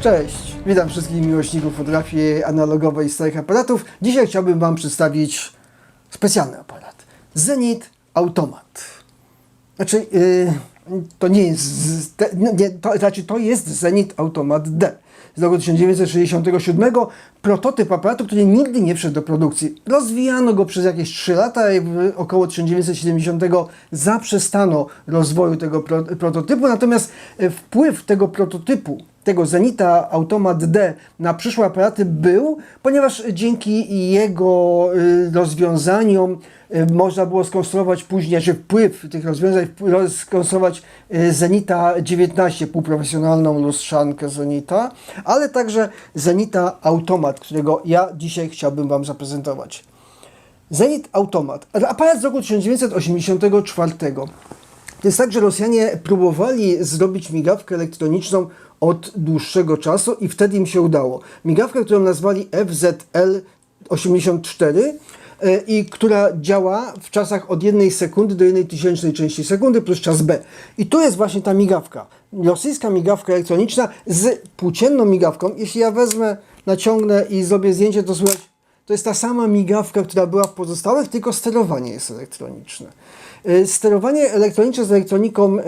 Cześć, witam wszystkich miłośników fotografii analogowej i starych aparatów. Dzisiaj chciałbym Wam przedstawić specjalny aparat. Zenit Automat. Znaczy, yy, to nie jest, te, nie, to, znaczy to jest Zenit Automat D z roku 1967. Prototyp aparatu, który nigdy nie wszedł do produkcji. Rozwijano go przez jakieś 3 lata i około 1970 zaprzestano rozwoju tego pro, prototypu, natomiast e, wpływ tego prototypu tego Zenita Automat D na przyszłe aparaty był, ponieważ dzięki jego y, rozwiązaniom y, można było skonstruować później, czy wpływ tych rozwiązań, skonstruować y, Zenita 19, półprofesjonalną lustrzankę Zenita, ale także Zenita Automat, którego ja dzisiaj chciałbym Wam zaprezentować. Zenit Automat, aparat z roku 1984. To jest tak, że Rosjanie próbowali zrobić migawkę elektroniczną od dłuższego czasu i wtedy im się udało. Migawkę, którą nazwali FZL84 e, i która działa w czasach od jednej sekundy do jednej tysięcznej części sekundy plus czas B. I to jest właśnie ta migawka. Rosyjska migawka elektroniczna z płócienną migawką. Jeśli ja wezmę, naciągnę i zrobię zdjęcie, to słychać to jest ta sama migawka, która była w pozostałych, tylko sterowanie jest elektroniczne. Y, Sterowanie elektroniczne z elektroniką y,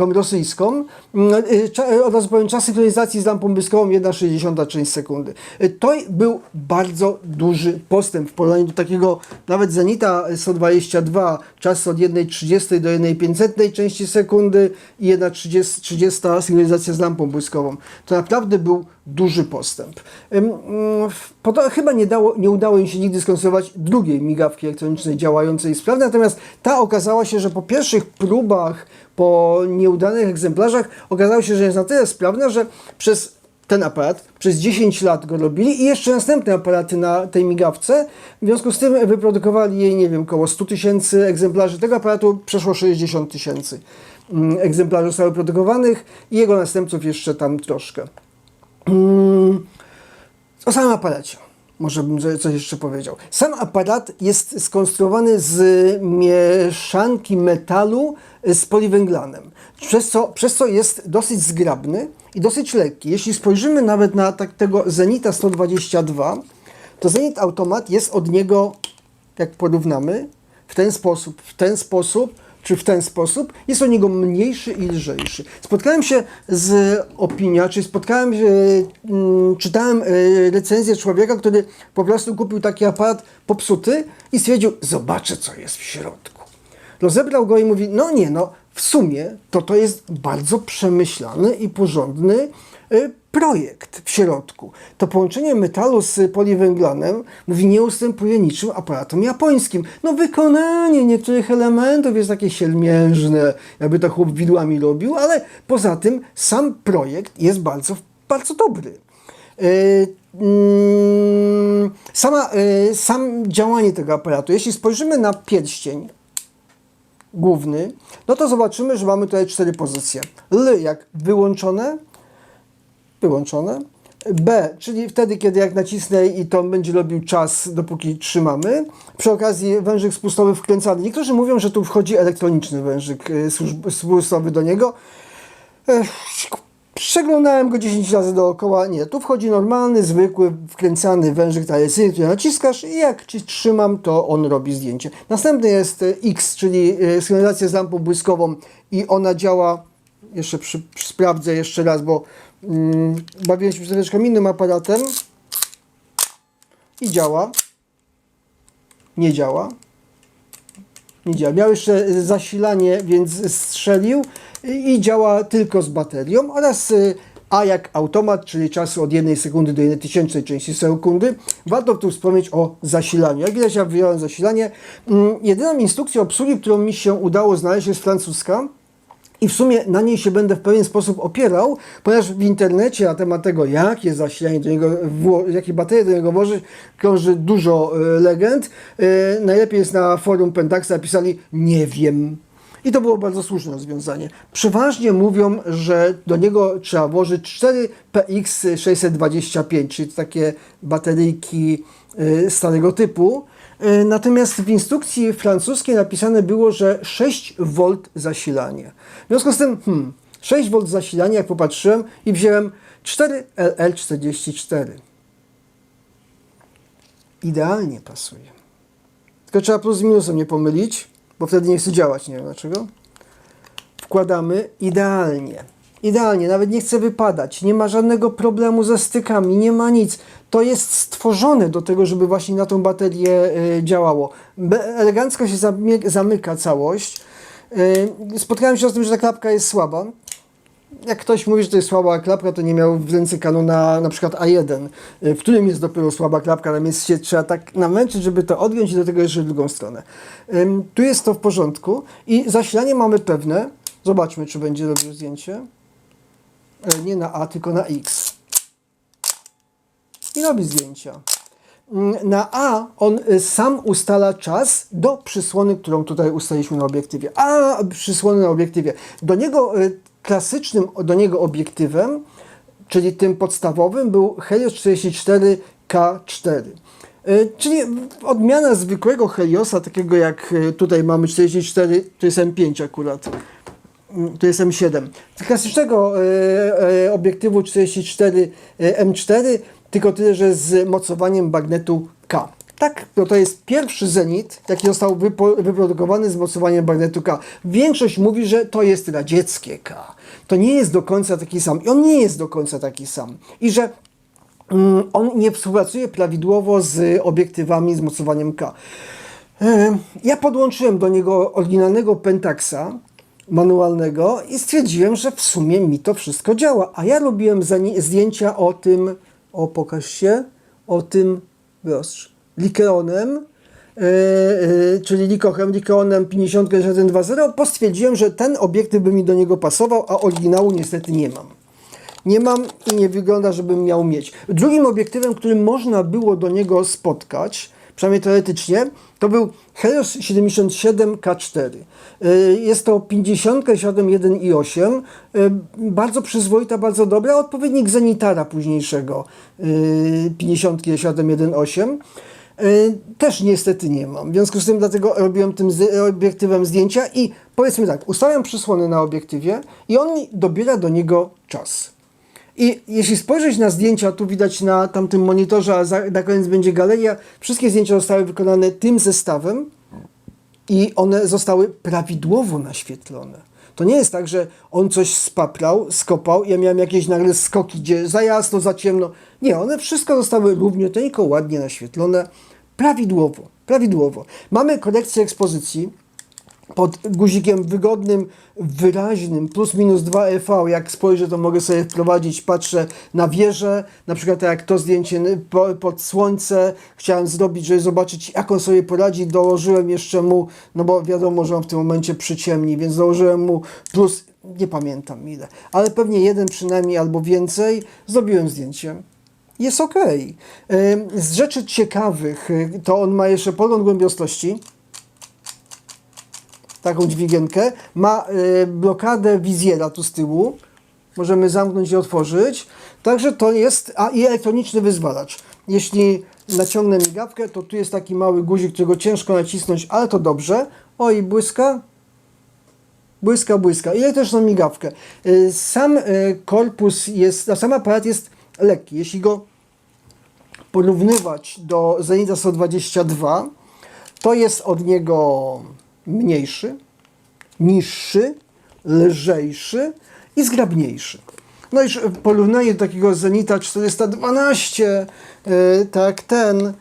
tą rosyjską, y, y, od razu powiem, czas synchronizacji z lampą błyskową 1,60 część sekundy. Y, To był bardzo duży postęp w porównaniu do takiego nawet Zenita 122, czas od 1,30 do 1,500 części sekundy i 1,30 30 synchronizacja z lampą błyskową. To naprawdę był duży postęp. Mm, chyba nie, dało, nie udało im się nigdy skonstruować drugiej migawki elektronicznej działającej sprawnie, natomiast ta okazała się, że po pierwszych próbach, po nieudanych egzemplarzach, okazało się, że jest na tyle sprawna, że przez ten aparat przez 10 lat go robili i jeszcze następne aparaty na tej migawce. W związku z tym wyprodukowali jej, nie wiem, około 100 tysięcy egzemplarzy. Tego aparatu przeszło 60 tysięcy mm, egzemplarzy zostało produkowanych i jego następców jeszcze tam troszkę. Mm, O samym aparacie. Może bym co- coś jeszcze powiedział. Sam aparat jest skonstruowany z mieszanki metalu z poliwęglanem, przez co, przez co jest dosyć zgrabny i dosyć lekki. Jeśli spojrzymy nawet na tak, tego Zenita 122, to Zenit Automat jest od niego, jak porównamy, w ten sposób, w ten sposób, czy w ten sposób, jest od niego mniejszy i lżejszy. Spotkałem się z opinią, czy spotkałem się, mm, czytałem y, recenzję człowieka, który po prostu kupił taki aparat popsuty i stwierdził, zobaczę co jest w środku. Rozebrał go i mówi, no nie, no w sumie to to jest bardzo przemyślany i porządny y, projekt w środku. To połączenie metalu z poliwęglanem, mówi, nie ustępuje niczym aparatom japońskim. No wykonanie niektórych elementów jest takie sielmiężne, jakby to chłop widłami robił, ale poza tym sam projekt jest bardzo, bardzo dobry. Yy, mm, Sama, yy, sam działanie tego aparatu, jeśli spojrzymy na pierścień, główny, no to zobaczymy, że mamy tutaj cztery pozycje. L jak wyłączone, wyłączone. B, czyli wtedy, kiedy jak nacisnę i to będzie robił czas, dopóki trzymamy. Przy okazji wężyk spustowy wkręcany. Niektórzy mówią, że tu wchodzi elektroniczny wężyk służb- spustowy do niego. Ech, Przeglądałem go 10 razy dookoła. Nie, tu wchodzi normalny, zwykły, wkręcany wężyk tradycyjny, który naciskasz i jak ci trzymam, to on robi zdjęcie. Następny jest e, X, czyli e, sygnalizacja z lampą błyskową i ona działa, jeszcze przy, przy, sprawdzę jeszcze raz, bo mm, bawiłem się troszeczkę innym aparatem i działa. Nie działa. Nie działa. Miał jeszcze zasilanie, więc strzelił i działa tylko z baterią oraz y, A jak automat, czyli czasu od 1 sekundy do 1 tysięcznej części sekundy. Warto tu wspomnieć o zasilaniu. Jak widać, ja wyjąłem zasilanie. Mm, Jedyną instrukcją obsługi, którą mi się udało znaleźć jest francuska. I w sumie na niej się będę w pewien sposób opierał, ponieważ w internecie na temat tego, jakie zasilanie do niego, jakie baterie do niego włożyć, krąży dużo e, legend. E, najlepiej jest na forum Pentaxa napisali nie wiem. I to było bardzo słuszne rozwiązanie. Przeważnie mówią, że do niego trzeba włożyć 4 PX625, czyli takie bateryjki e, starego typu. E, Natomiast w instrukcji francuskiej napisane było, że 6 V zasilanie. W związku z tym, hmm, 6 V zasilanie, jak popatrzyłem i wziąłem 4LL44. Idealnie pasuje. Tylko trzeba plus z minusem nie pomylić, bo wtedy nie chce działać, nie wiem dlaczego. Wkładamy idealnie. Idealnie, nawet nie chce wypadać, nie ma żadnego problemu ze stykami, nie ma nic. To jest stworzone do tego, żeby właśnie na tą baterię y, działało. Elegancko się zamyka całość. Y, spotkałem się z tym, że ta klapka jest słaba. Jak ktoś mówi, że to jest słaba klapka, to nie miał w ręce Canona na przykład A1, y, w którym jest dopiero słaba klapka, jest się trzeba tak namęczyć, żeby to odgiąć i do tego jeszcze drugą stronę. Tu jest to w porządku i zasilanie mamy pewne. Zobaczmy, czy będzie robił zdjęcie. E, Nie na A, tylko na X. I robi zdjęcia. Na A on y, sam ustala czas do przysłony, którą tutaj ustaliliśmy na obiektywie. A przysłony na obiektywie. Do niego y, klasycznym, do niego obiektywem, czyli tym podstawowym, był Helios 44K4. Y, Czyli odmiana zwykłego Heliosa, takiego jak y, tutaj mamy 44, to jest M5 akurat. Mm, To jest M7. Z klasycznego e, e, obiektywu 44 e, M4, tylko tyle, że z mocowaniem bagnetu K. Tak, no to jest pierwszy Zenit, jaki został wyprodukowany z mocowaniem bagnetu K. Większość mówi, że to jest radzieckie K. To nie jest do końca taki sam. I on nie jest do końca taki sam. I że mm, on nie współpracuje prawidłowo z obiektywami z mocowaniem K. Ja podłączyłem do niego oryginalnego Pentaxa manualnego i stwierdziłem, że w sumie mi to wszystko działa. A ja robiłem zdjęcia o tym, o pokaż się, o tym proszę, Likeonem, yy, yy, czyli Likochem, Likeonem 50120, bo stwierdziłem, że ten obiektyw by mi do niego pasował, a oryginału niestety nie mam. Nie mam i nie wygląda, żebym miał mieć. Drugim obiektywem, którym można było do niego spotkać, przynajmniej teoretycznie, to był Helios 77K4. Y, Jest to 50, 7.1 i 8. Y, Bardzo przyzwoita, bardzo dobra. Odpowiednik Zenitara późniejszego y, 50, 7.1, 8. Y, Też niestety nie mam. W związku z tym dlatego robiłem tym obiektywem zdjęcia i powiedzmy tak, ustawiam przysłony na obiektywie i on mi dobiera do niego czas. I jeśli spojrzeć na zdjęcia, tu widać na tamtym monitorze, a za, na koniec będzie galeria, wszystkie zdjęcia zostały wykonane tym zestawem i one zostały prawidłowo naświetlone. To nie jest tak, że on coś spaprał, skopał, ja miałem jakieś nagle skoki, gdzie za jasno, za ciemno. Nie, one wszystko zostały równiuteńko, ładnie naświetlone, prawidłowo, prawidłowo. Mamy korekcję ekspozycji, pod guzikiem wygodnym, wyraźnym, plus minus 2 EV, jak spojrzę, to mogę sobie wprowadzić, patrzę na wieżę, na przykład tak jak to zdjęcie po- pod słońce, chciałem zrobić, żeby zobaczyć, jak on sobie poradzi, dołożyłem jeszcze mu, no bo wiadomo, że on w tym momencie przyciemni, więc dołożyłem mu plus, nie pamiętam ile, ale pewnie jeden przynajmniej albo więcej, zrobiłem zdjęcie. Jest ok. Z rzeczy ciekawych, y, to on ma jeszcze pogląd głębiostości, taką dźwigienkę, ma y, blokadę wizjera tu z tyłu, możemy zamknąć i otworzyć, także to jest, a i elektroniczny wyzwalacz. Jeśli naciągnę migawkę, to tu jest taki mały guzik, którego ciężko nacisnąć, ale to dobrze. Oj, błyska, Błyska, błyska. I elektryczną migawkę. Y, Sam y, korpus jest, a sam aparat jest lekki. Jeśli go porównywać do Zenita 122, to jest od niego mniejszy, niższy, lżejszy i zgrabniejszy. No porównaniu do takiego Zenita 412, y, tak ten,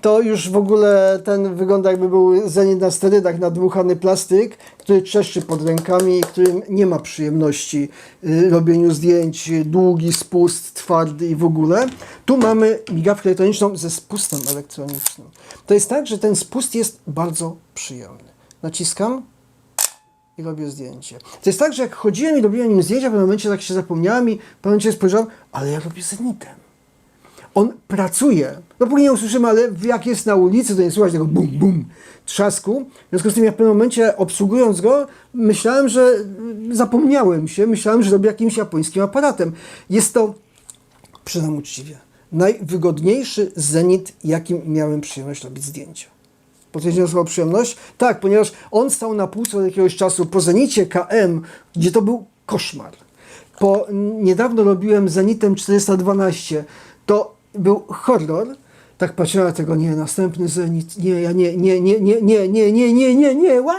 to już w ogóle ten wygląda jakby był Zenit na sterydach, nadmuchany plastyk, który trzeszczy pod rękami, którym nie ma przyjemności y, robieniu zdjęć, długi spust, twardy i w ogóle. Tu mamy migawkę elektroniczną ze spustem elektronicznym. To jest tak, że ten spust jest bardzo przyjemny. Naciskam, i robię zdjęcie. To jest tak, że jak chodziłem i robiłem nim zdjęcia, w pewnym momencie tak się zapomniałem i w pewnym momencie spojrzałem, ale ja robię zenitem. On pracuje. No później nie usłyszymy, ale jak jest na ulicy, to nie słychać tego bum, bum, trzasku. W związku z tym ja w pewnym momencie obsługując go, myślałem, że mm, zapomniałem się, myślałem, że robię jakimś japońskim aparatem. Jest to, przyznam uczciwie, najwygodniejszy zenit, jakim miałem przyjemność robić zdjęcia. Potwierdziłem słowo przyjemność? Tak, ponieważ on stał na półce od jakiegoś czasu po Zenicie KM, gdzie to był koszmar. po, niedawno robiłem Zenitem 412, to był horror. Tak patrzyłem na tego, nie, następny Zenit, nie, ja nie, nie, nie, nie, nie, nie, nie, nie, nie, nie, ła!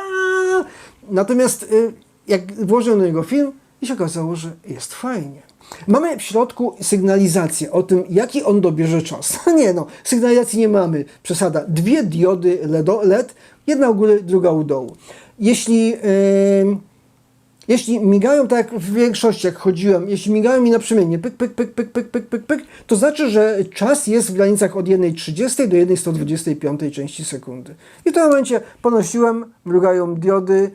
Natomiast y, jak włożyłem do niego film i się okazało, że jest fajnie. Mamy w środku sygnalizację o tym, jaki on dobierze czas. nie no, sygnalizacji nie mamy, przesada. Dwie diody LED, jedna u góry, druga u dołu. Jeśli... Yy, jeśli migają tak jak w większości, jak chodziłem, jeśli migają mi naprzemiennie, pyk, pyk, pyk, pyk, pyk, pyk, pyk, pyk, to znaczy, że czas jest w granicach od 1,30 do 1,125 części sekundy. I w tym momencie ponosiłem, mrugają diody,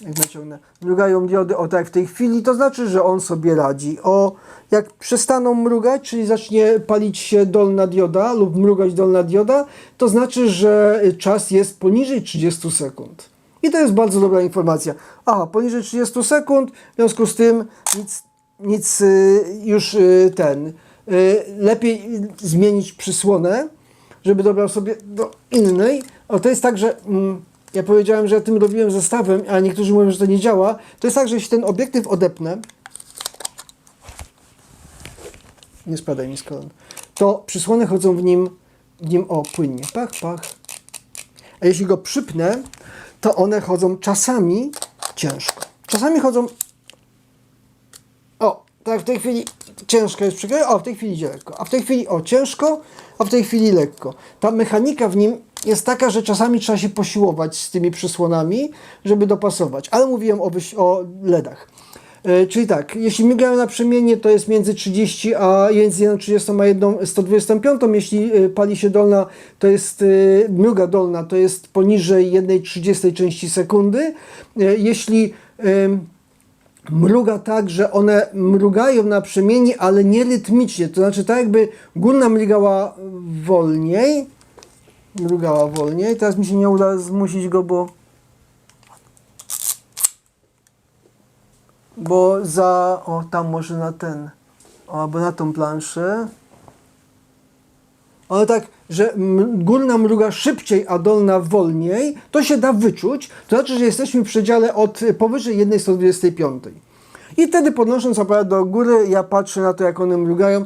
jak naciągnę, mrugają diody o tak w tej chwili, to znaczy, że on sobie radzi. O, jak przestaną mrugać, czyli zacznie palić się dolna dioda lub mrugać dolna dioda, to znaczy, że czas jest poniżej 30 sekund. I to jest bardzo dobra informacja. Aha, poniżej 30 sekund, w związku z tym nic, nic y, już y, ten. Y, lepiej zmienić przysłonę, żeby dobrał sobie do innej. O, to jest tak, że mm, ja powiedziałem, że ja tym robiłem zestawem, a niektórzy mówią, że to nie działa. To jest tak, że jeśli ten obiektyw odepnę, nie spadaj mi z kolan, to przysłony chodzą w nim, w nim o płynnie, pach, pach. A jeśli go przypnę, to one chodzą czasami ciężko. Czasami chodzą. O, tak w tej chwili ciężko jest przykryte, o w tej chwili idzie lekko, a w tej chwili o ciężko, a w tej chwili lekko. Ta mechanika w nim jest taka, że czasami trzeba się posiłować z tymi przysłonami, żeby dopasować. Ale mówiłem o, o LEDach. E, czyli tak, jeśli migają naprzemiennie, to jest między 30 a między 1,30 a 1, 125. Jeśli e, pali się dolna, to jest e, mruga dolna, to jest poniżej 1,30 części sekundy. Jeśli mruga tak, że one mrugają naprzemiennie, ale nie rytmicznie, to znaczy tak jakby górna mrugała wolniej, mrugała wolniej. Teraz mi się nie uda zmusić go, bo bo za, o tam może na ten, albo na tą planszę. Ale tak, że górna mruga szybciej, a dolna wolniej, to się da wyczuć. To znaczy, że jesteśmy w przedziale od y, powyżej 1,125. I wtedy podnosząc aparat do góry, ja patrzę na to, jak one mrugają.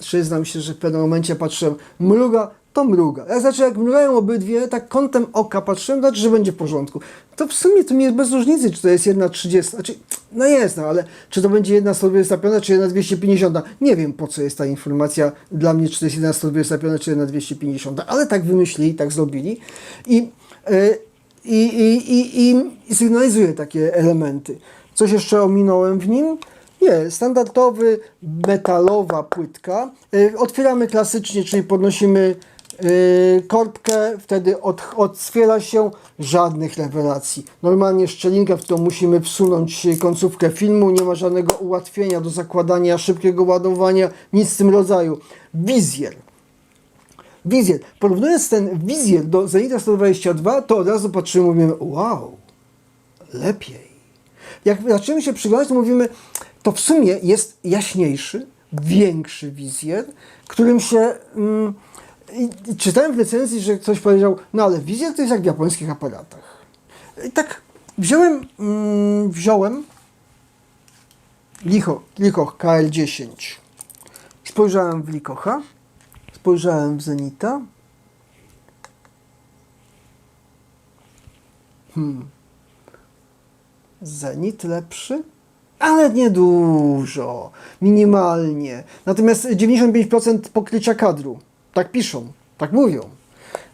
Przyznam się, że w pewnym momencie patrzyłem, mruga, to mruga. Jak znaczy, jak mrugają obydwie, tak kątem oka patrzyłem, znaczy, że będzie w porządku. To w sumie to mi jest bez różnicy, czy to jest 1,30, znaczy, no jest, no ale czy to będzie 1,125, czy 1,250. Nie wiem, po co jest ta informacja dla mnie, czy to jest 1,125, czy 1,250, ale tak wymyślili, tak zrobili. I, e, i, i, i, i, sygnalizuje takie elementy. Coś jeszcze ominąłem w nim? Nie, standardowy, metalowa płytka. Y, Otwieramy klasycznie, czyli podnosimy y, korbkę, wtedy od, się żadnych rewelacji. Normalnie szczelinkę, w którą musimy wsunąć końcówkę filmu, nie ma żadnego ułatwienia do zakładania, szybkiego ładowania, nic w tym rodzaju. Wizjer. Wizjer. Porównując ten wizjer do Zenita 122, to od razu patrzymy i mówimy, wow, lepiej. Jak zaczniemy się przyglądać, to mówimy, to w sumie jest jaśniejszy, większy wizjer, którym się... Mm, i, i czytałem w recenzji, że ktoś powiedział, no ale wizjer to jest jak w japońskich aparatach. I tak wziąłem, mm, wziąłem Licho, Likoch KL10. Spojrzałem w Likocha, spojrzałem w Zenita. Zenit lepszy? Ale nie dużo, minimalnie. Natomiast 95% pokrycia kadru. Tak piszą, tak mówią.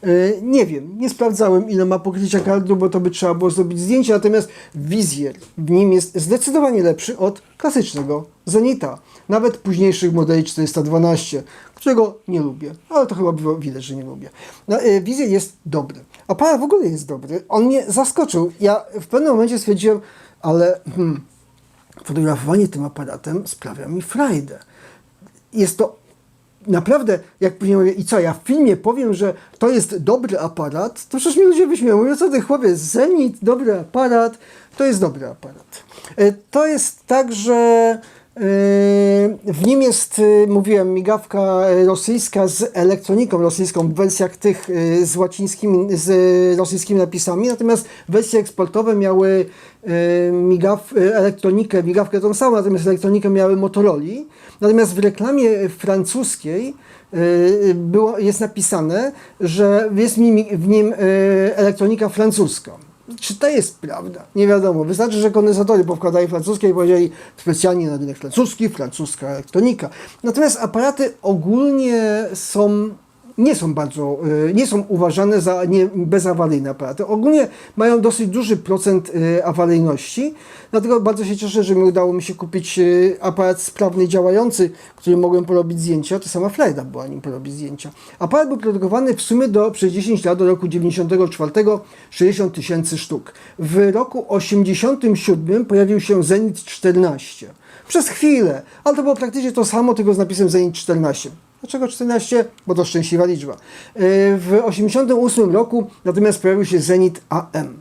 Yy, nie wiem, nie sprawdzałem ile ma pokrycia kadru, bo to by trzeba było zrobić zdjęcie, natomiast wizjer w nim jest zdecydowanie lepszy od klasycznego Zenita. Nawet późniejszych modeli 412, którego nie lubię, ale to chyba było widać, że nie lubię. No, yy, wizjer jest dobry. Aparat w ogóle jest dobry. On mnie zaskoczył. Ja w pewnym momencie stwierdziłem, ale hmm, fotografowanie tym aparatem sprawia mi frajdę. Jest to naprawdę, jak później mówię, i co, ja w filmie powiem, że to jest dobry aparat, to przecież mi ludzie wyśmieją. Mówią, co ty chłopie, Zenit, dobry aparat, to jest dobry aparat. E, To jest tak, że W nim jest, y, mówiłem, migawka rosyjska z elektroniką rosyjską w wersjach tych y, z łacińskimi, z rosyjskimi napisami, natomiast wersje eksportowe miały y, migaw, y, elektronikę, migawkę tą samą, natomiast elektronikę miały Motorola. Natomiast w reklamie francuskiej y, było, jest napisane, że jest w nim, w nim y, elektronika francuska. Czy to jest prawda? Nie wiadomo. Wystarczy, że kondensatory powkładali francuskie i powiedzieli specjalnie na rynek francuski, francuska elektronika. Natomiast aparaty ogólnie są nie są bardzo, y, nie są uważane za nie, bezawaryjne aparaty. Ogólnie mają dosyć duży procent y, awaryjności, dlatego bardzo się cieszę, że mi udało mi się kupić y, aparat sprawny, działający, którym mogłem porobić zdjęcia. To sama Frajda była nim porobić zdjęcia. Aparat był produkowany w sumie do, przez 10 lat, do roku 94, 60 tysięcy sztuk. W roku 87 pojawił się Zenit 14. Przez chwilę, ale to było praktycznie to samo, tylko z napisem Zenit 14. Dlaczego 14? Bo to szczęśliwa liczba. Yy, W 1988 roku natomiast pojawił się Zenit AM.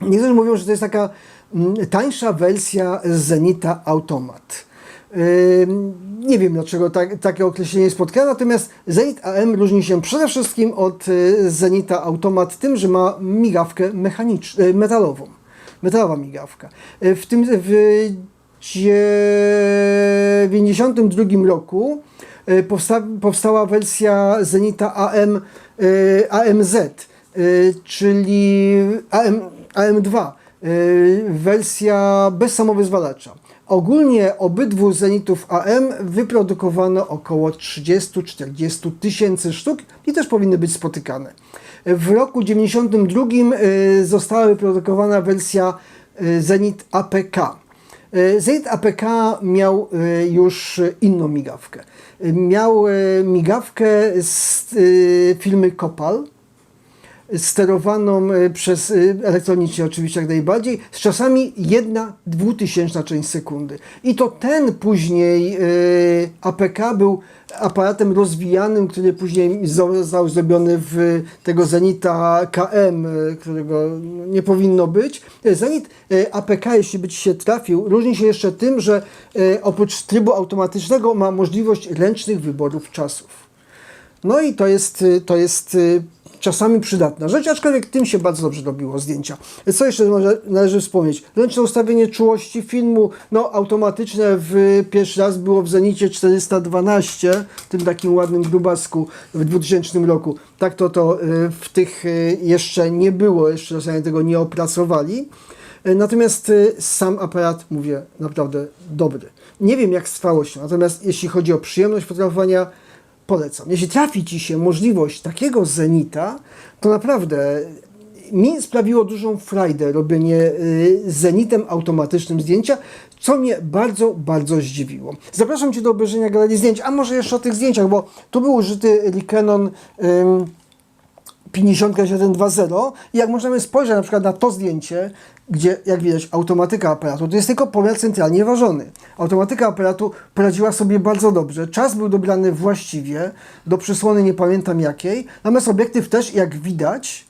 Niektórzy mówią, że to jest taka mm, tańsza wersja Zenita Automat. Yy, Nie wiem dlaczego tak, takie określenie spotkałem, natomiast Zenit AM różni się przede wszystkim od yy, Zenita Automat tym, że ma migawkę metalową. Metalowa migawka. W tym w 1992 roku powsta powstała wersja Zenita AM, y, AMZ, y, czyli AM, AM2, y, wersja bez samowyzwalacza. Ogólnie obydwu Zenitów AM wyprodukowano około 30-40 tysięcy sztuk i też powinny być spotykane. W roku 92 y, została wyprodukowana wersja Zenit APK. Y, Zenit APK miał y, już inną migawkę. Y, Miał migawkę z y, firmy Kopal, sterowaną y, przez y, elektronicznie oczywiście jak najbardziej, z czasami jedna dwutysięczna część sekundy. I to ten później y, APK był aparatem rozwijanym, który później został zrobiony w tego Zenita KM, którego nie powinno być. Zenit APK, jeśli by Ci się trafił, różni się jeszcze tym, że oprócz trybu automatycznego ma możliwość ręcznych wyborów czasów. No i to jest, to jest czasami przydatna rzecz, aczkolwiek tym się bardzo dobrze robiło zdjęcia. Co jeszcze należy wspomnieć? Ręczne ustawienie czułości filmu, no automatyczne w pierwszy raz było w Zenicie 412, tym takim ładnym grubasku w 2000 roku. Tak to to y, w tych y, jeszcze nie było, jeszcze Rosjanie tego nie opracowali. Y, Natomiast sam aparat, mówię, naprawdę dobry. Nie wiem jak z trwałością, natomiast jeśli chodzi o przyjemność fotografowania, polecam. Jeśli trafi Ci się możliwość takiego Zenita, to naprawdę mi sprawiło dużą frajdę robienie y, Zenitem automatycznym zdjęcia, co mnie bardzo, bardzo zdziwiło. Zapraszam Cię do obejrzenia galerii zdjęć, a może jeszcze o tych zdjęciach, bo tu był użyty ym, 5720 i jak możemy spojrzeć na przykład na to zdjęcie, gdzie jak widać automatyka aparatu, to jest tylko pomiar centralnie ważony. Automatyka aparatu poradziła sobie bardzo dobrze. Czas był dobrany właściwie, do przysłony nie pamiętam jakiej, natomiast obiektyw też jak widać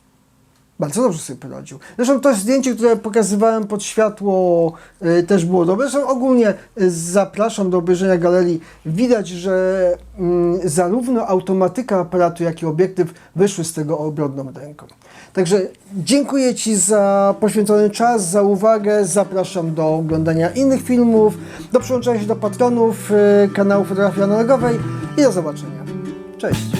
bardzo dobrze sobie poradził. Zresztą to zdjęcie, które pokazywałem pod światło y, też było dobre. Zresztą ogólnie y, zapraszam do obejrzenia galerii. Widać, że mm, zarówno automatyka aparatu, jak i obiektyw wyszły z tego obrodną ręką. Także dziękuję Ci za poświęcony czas, za uwagę. Zapraszam do oglądania innych filmów, do przyłączenia się do patronów y, kanału Fotografii Analogowej i do zobaczenia. Cześć!